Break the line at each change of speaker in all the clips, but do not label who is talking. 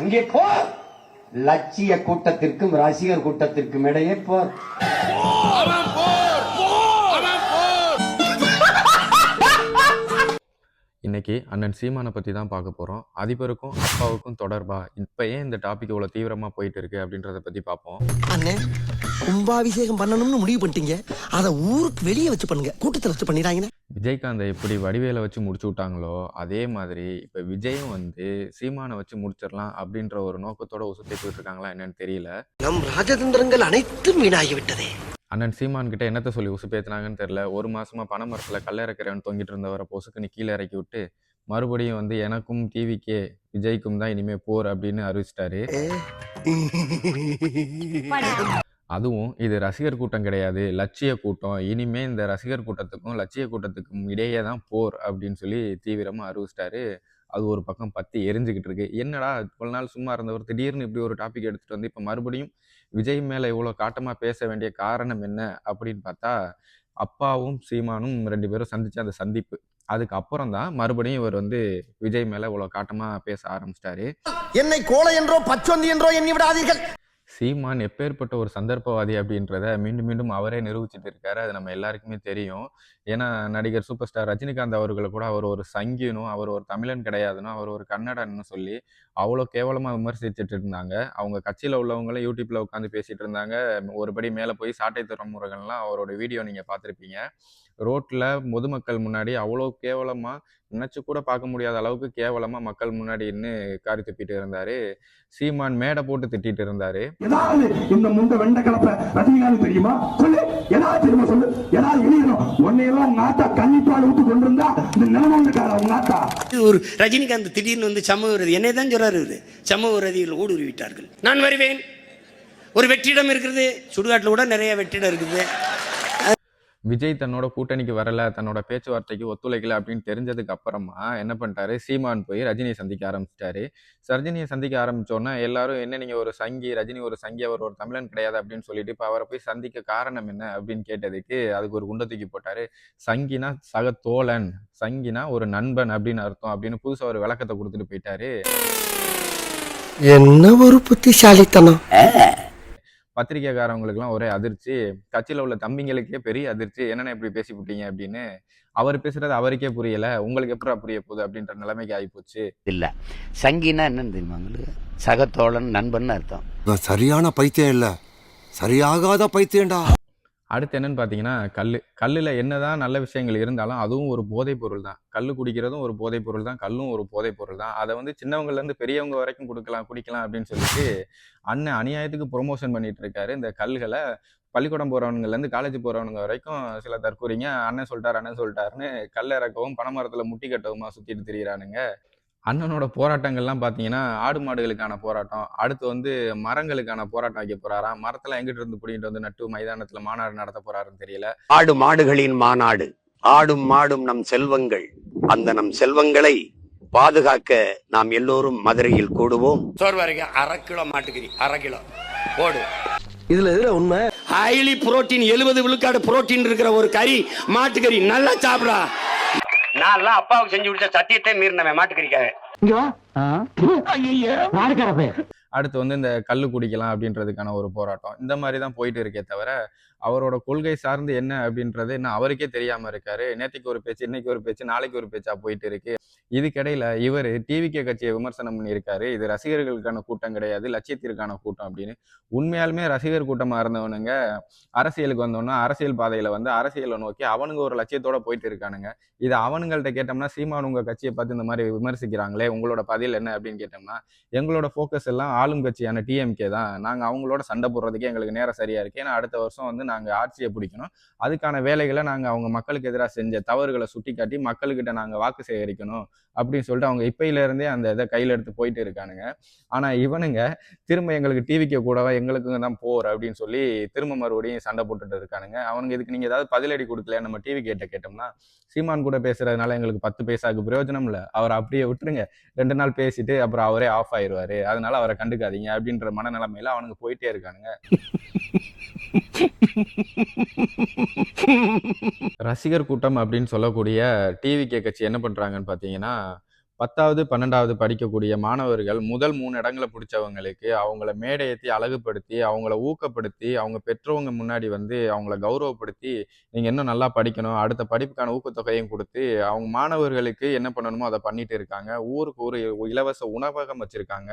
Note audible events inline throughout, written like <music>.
அங்கே போர் லட்சிய கூட்டத்திற்கும் ரசிகர் கூட்டத்திற்கும் இடையே போர்
இன்னைக்கு அண்ணன் சீமானை பற்றி தான் பார்க்க போகிறோம் அதிபருக்கும் அப்பாவுக்கும் தொடர்பா? இப்போ ஏன் இந்த டாபிக் இவ்வளோ தீவிரமாக போயிட்டு இருக்கு அப்படின்றத பற்றி பார்ப்போம்.
அண்ணே கும்பாபிஷேகம் பண்ணணும்னு முடிவு பண்ணிட்டீங்க. அதை ஊருக்கு வெளியே வச்சு பண்ணுங்க. கூட்டத்தில் வச்சு பண்ணிடாங்கண்ணே
விஜய்காந்தை எப்படி வடிவேலை வச்சு முடிச்சு விட்டாங்களோ அதே மாதிரி இப்போ விஜயும் வந்து சீமானை வச்சு முடிச்சிடலாம் அப்படின்ற ஒரு நோக்கத்தோட உசுப்பேத்தி இருக்காங்களா என்னன்னு தெரியல.
நம் ராஜதந்திரங்கள் அனைத்தும் வீணாகி விட்டதே
அண்ணன் சீமான் கிட்ட என்னத்த சொல்லி உசுப்பேத்துனாங்கன்னு தெரியல. ஒரு மாசமா பனை மரத்துல கல்ல இறக்கிறவன் தொங்கிட்டு இருந்தவரை பொசுக்குன்னு கீழே இறக்கி விட்டு மறுபடியும் வந்து எனக்கும் டிவிக்கே விஜய்க்கும் தான் இனிமே போர் அப்படின்னு அறிவிச்சிட்டாரு. அதுவும் இது ரசிகர் கூட்டம் கிடையாது. லட்சிய கூட்டம். இனிமே இந்த ரசிகர் கூட்டத்துக்கும் லட்சிய கூட்டத்துக்கும் இடையே தான் போர் அப்படின்னு சொல்லி தீவிரமாக அறிவிச்சிட்டாரு. அது ஒரு பக்கம் பற்றி எரிஞ்சுக்கிட்டு இருக்கு. என்னடா இவ்வளோ நாள் சும்மா இருந்தவர்? திடீர்னு இப்படி ஒரு டாபிக் எடுத்துகிட்டு வந்து இப்போ மறுபடியும் விஜய் மேலே இவ்வளோ காட்டமாக பேச வேண்டிய காரணம் என்ன அப்படின்னு பார்த்தா அப்பாவும் சீமானும் ரெண்டு பேரும் சந்தித்த அந்த சந்திப்பு. அதுக்கு அப்புறம் தான் மறுபடியும் இவர் வந்து விஜய் மேல இவ்வளவு காட்டமா பேச ஆரம்பிச்சிட்டாரு.
என்னை கோலை என்றோ பச்சொந்தி என்றோ எண்ணி விடாதீர்கள்.
சீமான் எப்பேற்பட்ட ஒரு சந்தர்ப்பவாதி அப்படின்றத மீண்டும் மீண்டும் அவரே நிரூபிச்சிட்டு இருக்காரு. அது நம்ம எல்லாருக்குமே தெரியும். ஏன்னா நடிகர் சூப்பர் ஸ்டார் ரஜினிகாந்த் அவர்களை கூட அவர் ஒரு சங்கினும் அவர் ஒரு தமிழன் கிடையாதுன்னு அவர் ஒரு கன்னடன்னு சொல்லி அவ்வளோ கேவலமாக விமர்சிச்சுட்டு இருந்தாங்க. அவங்க கட்சியில் உள்ளவங்களும் யூடியூப்பில் உட்காந்து பேசிகிட்டு இருந்தாங்க. ஒருபடி மேலே போய் சாட்டை துறைமுறைகள்லாம் அவரோட வீடியோ நீங்கள் பார்த்துருப்பீங்க. ரோட்டில் பொதுமக்கள் முன்னாடி அவ்வளோ கேவலமாக நினச்சி கூட பார்க்க முடியாத அளவுக்கு கேவலமாக மக்கள் முன்னாடி நின்று காரி துப்பிட்டு இருந்தார். சீமான் மேடை போட்டு திட்டிட்டு இருந்தார்.
இந்த முண்ட வெண்ட கலப்பை ரஜினிகாந்த் தெரியுமா? ஏதாவது திரும்ப சொல்லு? ஏதாவது எழுதணும் உன்னையெல்லாம் உங்க ஆத்தா கன்னிப்பால் ஊத்து கொண்டிருந்தா இந்த நிலமண்டுக்கார உங்க ஆத்தா?
ஒரு ரஜினிகாந்த் திடீர்னு வந்து சமூக விரதி என்னை தான் சொல்றாரு இவரு. சமூக விரதிகள் ஊடுருவிட்டார்கள். நான் வருவேன். ஒரு வெற்றிடம் இருக்கிறது. சுடுகாட்டில் கூட நிறைய வெற்றிடம் இருக்குது.
விஜய் தன்னோட கூட்டணிக்கு வரல தன்னோட பேச்சுவார்த்தைக்கு ஒத்துழைக்கல அப்படின்னு தெரிஞ்சதுக்கு அப்புறமா என்ன பண்ணிட்டாரு? சீமான் போய் ரஜினியை சந்திக்க ஆரம்பிச்சிட்டாரு. ரஜினியை சந்திக்க ஆரம்பிச்சோன்னா எல்லாரும் என்ன நீங்க ஒரு சங்கி ரஜினி ஒரு சங்கி அவர் ஒரு தமிழன் கிடையாது அப்படின்னு சொல்லிட்டு இப்போ அவரை போய் சந்திக்க காரணம் என்ன அப்படின்னு கேட்டதுக்கு அதுக்கு ஒரு குண்டை தூக்கி போட்டாரு. சங்கினா சக தோழன் சங்கினா ஒரு நண்பன் அப்படின்னு அர்த்தம் அப்படின்னு புதுசா ஒரு விளக்கத்தை கொடுத்துட்டு போயிட்டாரு.
என்ன ஒரு புத்திசாலித்தனம்.
பத்திரிக்கைக்காரவங்களுக்குலாம் ஒரே அதிர்ச்சி. கட்சியில் உள்ள தம்பிங்களுக்கே பெரிய அதிர்ச்சி. என்னென்ன இப்படி பேசி விட்டீங்க அப்படின்னு அவர் பேசுறது அவருக்கே புரியல. உங்களுக்கு எப்படா புரிய போகுது அப்படின்ற நிலைமைக்கு ஆகிப்போச்சு
இல்ல. சங்கினா என்னன்னு தெரியுமா உங்களுக்கு? சகத்தோழன் நண்பன் அர்த்தம்.
சரியான பைத்தியம் இல்ல. சரியாகாத பைத்தியம்டா.
அடுத்து என்னன்னு பார்த்தீங்கன்னா கல் கல்லில் என்னதான் நல்ல விஷயங்கள் இருந்தாலும் அதுவும் ஒரு போதைப் பொருள் தான். கல் குடிக்கிறதும் ஒரு போதைப் பொருள் தான். கல்லும் ஒரு போதைப் பொருள் தான். அதை வந்து சின்னவங்கலேருந்து பெரியவங்க வரைக்கும் கொடுக்கலாம் குடிக்கலாம் அப்படின்னு சொல்லிட்டு அண்ணன் அநியாயத்துக்கு ப்ரொமோஷன் பண்ணிட்டு இருக்காரு. இந்த கல்களை பள்ளிக்கூடம் போகிறவங்கலேருந்து காலேஜ் போகிறவங்க வரைக்கும் சில தற்கூறிங்க. அண்ணன் சொல்லிட்டார் அண்ணன் சொல்லிட்டாருன்னு கல் இறக்கவும் பனை மரத்தில் முட்டி கட்டவுமா சுற்றிட்டு திரியிறானுங்க. அண்ணனோட போராட்டங்கள்லாம் பார்த்தீங்கன்னா ஆடு மாடுகளுக்கான போராட்டம். அடுத்து வந்து மரங்களுக்கான போராட்டம் வைக்க போறாராம் மரத்துல எங்கிட்ட இருந்து பிடிங்கிட்டு வந்து நட்டு மைதானத்துல மாநாடு நடத்த போறாருன்னு தெரியல.
ஆடு மாடுகளின் மாநாடு. ஆடும் மாடும் நம் செல்வங்கள். அந்த நம் செல்வங்களை பாதுகாக்க நாம் எல்லோரும் மதுரையில் கூடுவோம்.
சோறு வரைக்கும் அரை கிலோ மாட்டுக்கறி அரை கிலோ. போடு.
இதுல எதுல உண்மை?
ஹைலி புரோட்டீன் எழுபது விழுக்காடு புரோட்டீன் இருக்கிற ஒரு கறி மாட்டுக்கறி நல்லா சாப்பிடா. நான் அப்பாவுக்கு செஞ்சு கொடுத்த சத்தியத்தை மீறினவன் மாட்டுக்கறிக்காக.
அடுத்து வந்து இந்த கல்லு குடிக்கலாம் அப்படின்றதுக்கான ஒரு போராட்டம். இந்த மாதிரி தான் போயிட்டு இருக்கே தவிர அவரோட கொள்கை சார்ந்து என்ன அப்படின்றது இன்னும் அவருக்கே தெரியாம இருக்காரு. நேத்திக்கு ஒரு பேச்சு இன்னைக்கு ஒரு பேச்சு நாளைக்கு ஒரு பேச்சா போயிட்டு இருக்கு. இதுக்கிடையில இவர் டிவிகே கட்சியை விமர்சனம் பண்ணியிருக்காரு. இது ரசிகர்களுக்கான கூட்டம் கிடையாது லட்சியத்திற்கான கூட்டம் அப்படின்னு. உண்மையாலுமே ரசிகர் கூட்டமா இருந்தவனுங்க அரசியலுக்கு வந்தோன்னா அரசியல் பாதையில வந்து அரசியலை நோக்கி அவனுங்க ஒரு லட்சியத்தோட போயிட்டு இருக்கானுங்க. இது அவனுங்கள்ட்ட கேட்டோம்னா சீமான் உங்க கட்சியை பார்த்து இந்த மாதிரி விமர்சிக்கிறாங்களே உங்களோட பதில் என்ன அப்படின்னு கேட்டோம்னா எங்களோட ஃபோக்கஸ் எல்லாம் ஆளும் கட்சியான டிஎம்கே தான். நாங்க அவங்களோட சண்டை போடுறதுக்கே எங்களுக்கு நேரம் சரியா இருக்கு. ஏன்னா அடுத்த வருஷம் வந்து நாங்கள் ஆட்சியை பிடிக்கணும். அதுக்கான வேலைகளை நாங்கள் அவங்க மக்களுக்கு எதிராக செஞ்ச தவறுகளை சுட்டி காட்டி மக்கள்கிட்ட நாங்கள் வாக்கு சேகரிக்கணும் அப்படின்னு சொல்லிட்டு அவங்க இப்பையில இருந்தே அந்த இதை கையில் எடுத்து போயிட்டு இருக்கானுங்க. ஆனால் இவனுங்க திரும்ப எங்களுக்கு டிவிக்கு கூடவா எங்களுக்கு தான் போர் அப்படின்னு சொல்லி திரும்ப மறுபடியும் சண்டை போட்டுட்டு இருக்கானுங்க. அவனுங்க இதுக்கு நீங்கள் ஏதாவது பதிலடி கொடுக்கல நம்ம டிவி கேட்ட கேட்டோம்னா சீமான் கூட பேசுறதுனால எங்களுக்கு பத்து பைசாவுக்கு பிரயோஜனம் இல்லை. அவர் அப்படியே விட்டுருங்க. ரெண்டு நாள் பேசிட்டு அப்புறம் அவரே ஆஃப் ஆயிடுவாரு அதனால அவரை கண்டுக்காதீங்க அப்படின்ற மனநிலைமையில அவனுங்க போயிட்டே இருக்கானுங்க. <laughs> ரசிகர் கூட்டம் அப்படின்னு சொல்லக்கூடிய டிவி கே கட்சி என்ன பண்ணுறாங்கன்னு பார்த்தீங்கன்னா பத்தாவது பன்னெண்டாவது படிக்கக்கூடிய மாணவர்கள் முதல் மூணு இடங்களை பிடிச்சவங்களுக்கு அவங்கள மேடையத்தி அழகுபடுத்தி அவங்கள ஊக்கப்படுத்தி அவங்க பெற்றவங்க முன்னாடி வந்து அவங்கள கௌரவப்படுத்தி நீங்கள் இன்னும் நல்லா படிக்கணும் அடுத்த படிப்புக்கான ஊக்கத்தொகையும் கொடுத்து அவங்க மாணவர்களுக்கு என்ன பண்ணணுமோ அதை பண்ணிட்டு இருக்காங்க. ஊருக்கு ஒரு இலவச உணவகம் வச்சுருக்காங்க.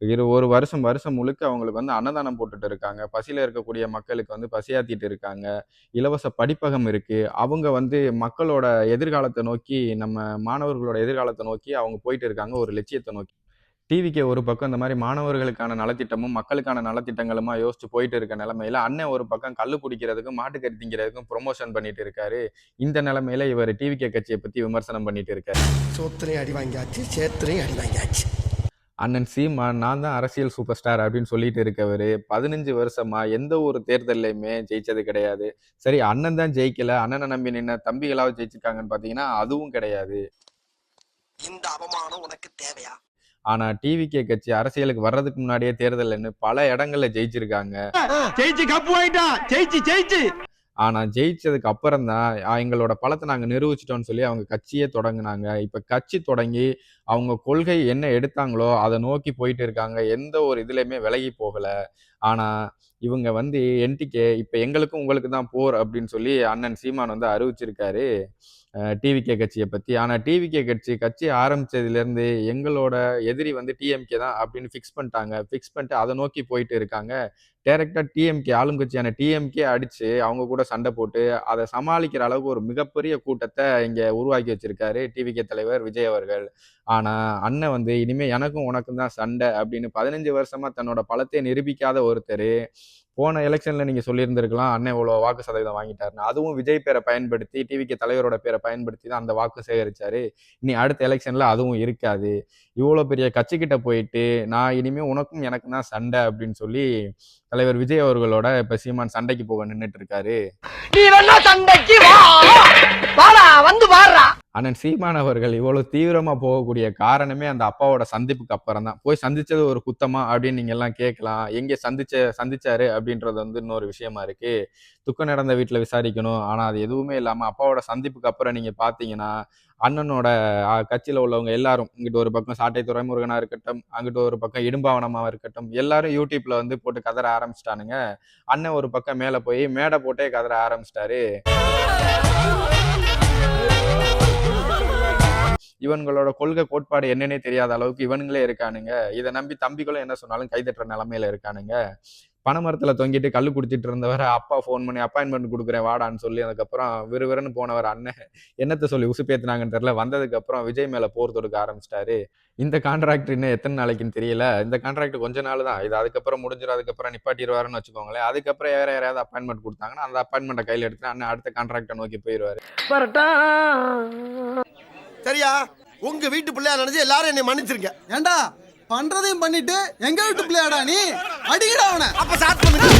இரு ஒரு வருஷம் வருஷம் முழுக்க அவங்களுக்கு வந்து அன்னதானம் போட்டுட்டு இருக்காங்க. பசியில் இருக்கக்கூடிய மக்களுக்கு வந்து பசியாத்திட்டு இருக்காங்க. இலவச படிப்பகம் இருக்குது அவங்க வந்து மக்களோட எதிர்காலத்தை நோக்கி நம்ம மாணவர்களோட எதிர்காலத்தை நோக்கி அவங்க போயிட்டு இருக்காங்க. ஒரு லட்சியத்தை நோக்கி. டிவிக்கு ஒரு பக்கம் இந்த மாதிரி மாணவர்களுக்கான நலத்திட்டமும் மக்களுக்கான நலத்திட்டங்களுமா யோசிச்சு போயிட்டு இருக்க நிலமையில அண்ணன் ஒரு பக்கம் கல் குடிக்கிறதுக்கும் மாட்டுக்கறி திங்கிறதுக்கும் ப்ரொமோஷன் பண்ணிட்டு இருக்காரு. இந்த நிலமையில இவர் டிவிகே கட்சியை பத்தி விமர்சனம் பண்ணிட்டு இருக்காரு.
சோத்திரையும் அடி வாங்கியாச்சு சேத்திரையும் அடி வாங்கியாச்சு.
அண்ணன் சீமான் நான் தான் அரசியல் சூப்பர் ஸ்டார் அப்படின்னு சொல்லிட்டு இருக்கவர். பதினஞ்சு வருஷமா எந்த ஒரு தேர்தல்லையுமே ஜெயிச்சது கிடையாது. சரி அண்ணன் தான் ஜெயிக்கல அண்ணனை நம்பி நின்ன தம்பிகளாவது ஜெயிச்சிருக்காங்கன்னு பாத்தீங்கன்னா அதுவும் கிடையாது.
இந்த அவமானம் உனக்கு தேவையா?
ஆனா டிவிகே கட்சி அரசியலுக்கு வர்றதுக்கு முன்னாடியே தேர்தல்னு பல இடங்கள்ல ஜெயிச்சிருக்காங்க.
ஜெயிச்சு கப்பு வாங்கிட்டான் ஜெயிச்சு ஜெயிச்சு.
ஆனா ஜெயிச்சதுக்கு அப்புறம் தான் எங்களோட பலத்தை நாங்க நிரூபிச்சிட்டோம்னு சொல்லி அவங்க கட்சியே தொடங்குனாங்க. இப்ப கட்சி தொடங்கி அவங்க கொள்கை என்ன எடுத்தாங்களோ அதை நோக்கி போயிட்டு இருக்காங்க எந்த ஒரு இதுலையுமே விலகி போகலை. ஆனால் இவங்க வந்து என்டிகே இப்போ எங்களுக்கும் உங்களுக்கு தான் போர் அப்படின்னு சொல்லி அண்ணன் சீமான் வந்து அறிவிச்சிருக்காரு டிவிகே கட்சியை பற்றி ஆனால் டிவிகே கட்சி கட்சி ஆரம்பித்ததுலேருந்து எங்களோட எதிரி வந்து டிஎம்கே தான் அப்படின்னு ஃபிக்ஸ் பண்ணிட்டாங்க. ஃபிக்ஸ் பண்ணிட்டு அதை நோக்கி போயிட்டு இருக்காங்க. டைரக்டா டிஎம்கே ஆளும் கட்சியான டிஎம்கே அடித்து அவங்க கூட சண்டை போட்டு அதை சமாளிக்கிற அளவுக்கு ஒரு மிகப்பெரிய கூட்டத்தை இங்கே உருவாக்கி வச்சிருக்காரு டிவிகே தலைவர் விஜய் அவர்கள். ஆனால் அண்ணன் வந்து இனிமேல் எனக்கும் உனக்கும் தான் சண்டை அப்படின்னு பதினஞ்சு வருஷமாக தன்னோட பலத்தை நிரூபிக்காத ஒருத்தர். போன எலெக்ஷனில் நீங்கள் சொல்லியிருந்திருக்கலாம் அண்ணன் இவ்வளோ வாக்கு சதவீதம் வாங்கிட்டாருன்னு. அதுவும் விஜய் பேரை பயன்படுத்தி டிவிக்கு தலைவரோட பேரை பயன்படுத்தி தான் அந்த வாக்கு சேகரிச்சாரு. இனி அடுத்த எலெக்ஷனில் அதுவும் இருக்காது. இவ்வளோ பெரிய கட்சிக்கிட்ட போயிட்டு நான் இனிமேல் உனக்கும் எனக்கும் தான் சண்டை அப்படின்னு சொல்லி தலைவர் விஜய் அவர்களோட இப்போ சீமான் சண்டைக்கு போக நின்றுட்டு இருக்காரு.
சண்டைக்கு வா! வந்து வாடுறா!
அண்ணன் சீமான் அவர்கள் இவ்வளவு தீவிரமா போகக்கூடிய காரணமே அந்த அப்பாவோட சந்திப்புக்கு அப்புறம் தான் போய் சந்திச்சது ஒரு குத்தமா அப்படின்னு நீங்க எல்லாம் கேட்கலாம். எங்க சந்திச்ச சந்திச்சாரு அப்படின்றது வந்து இன்னொரு விஷயமா இருக்கு. துக்கம் நடந்த வீட்டுல விசாரிக்கணும். ஆனா அது எதுவுமே இல்லாம அப்பாவோட சந்திப்புக்கு அப்புறம் நீங்க பாத்தீங்கன்னா அண்ணனோட கட்சியில் உள்ளவங்க எல்லாரும் இங்கிட்டு ஒரு பக்கம் சாட்டை துறைமுருகனா இருக்கட்டும் அங்கிட்டு ஒரு பக்கம் இடும்பாவனமாக இருக்கட்டும் எல்லாரும் யூடியூப்ல வந்து போட்டு கதற ஆரம்பிச்சிட்டானுங்க. அண்ணன் ஒரு பக்கம் மேலே போய் மேடை போட்டே கதற ஆரம்பிச்சிட்டாரு. இவங்களோட கொள்கை கோட்பாடு என்னன்னே தெரியாத அளவுக்கு இவனுங்களே இருக்கானுங்க. இதை நம்பி தம்பிகளும் என்ன சொன்னாலும் கைதட்டுற நிலமையில இருக்கானுங்க. பனைமரத்துல தொங்கிட்டு கல் குடிச்சிட்டு இருந்தவர் அப்பா ஃபோன் பண்ணி அப்பாயின்மெண்ட் கொடுக்குறேன் வாடான்னு சொல்லி அதுக்கப்புறம் விறுவிறுன்னு போனவர் அண்ணன். என்னத்த சொல்லி உசுப்பேத்தினாங்கன்னு தெரியல. வந்ததுக்கப்புறம் விஜய் மேல போர் தொடுக்க ஆரம்பிச்சிட்டாரு. இந்த கான்ட்ராக்ட் இன்னும் எத்தனை நாளைக்குன்னு தெரியல. இந்த கான்ட்ராக்ட் கொஞ்ச நாள் தான். இது அதுக்கப்புறம் முடிஞ்சிடும் அதுக்கப்புறம் நிப்பாட்டிடுவாருன்னு வச்சுக்கோங்களேன். அதுக்கப்புறம் வேற யாராவது அப்பாயின்மெண்ட் கொடுத்தாங்கன்னா அந்த அப்பாயின்மெண்ட்டை கையில் எடுத்து அண்ணன் அடுத்த கான்ட்ராக்டை நோக்கி போயிடுவாரு.
சரியா உங்க வீட்டு பிள்ளையா நினைச்சு எல்லாரும் என்னை மன்னிச்சிருங்க.
ஏண்டா? பண்றதையும் பண்ணிட்டு எங்க வீட்டு பிள்ளையாடா நீ? அடிக்கடா அவனை.
அப்ப ஸ்டார்ட் பண்ணுங்க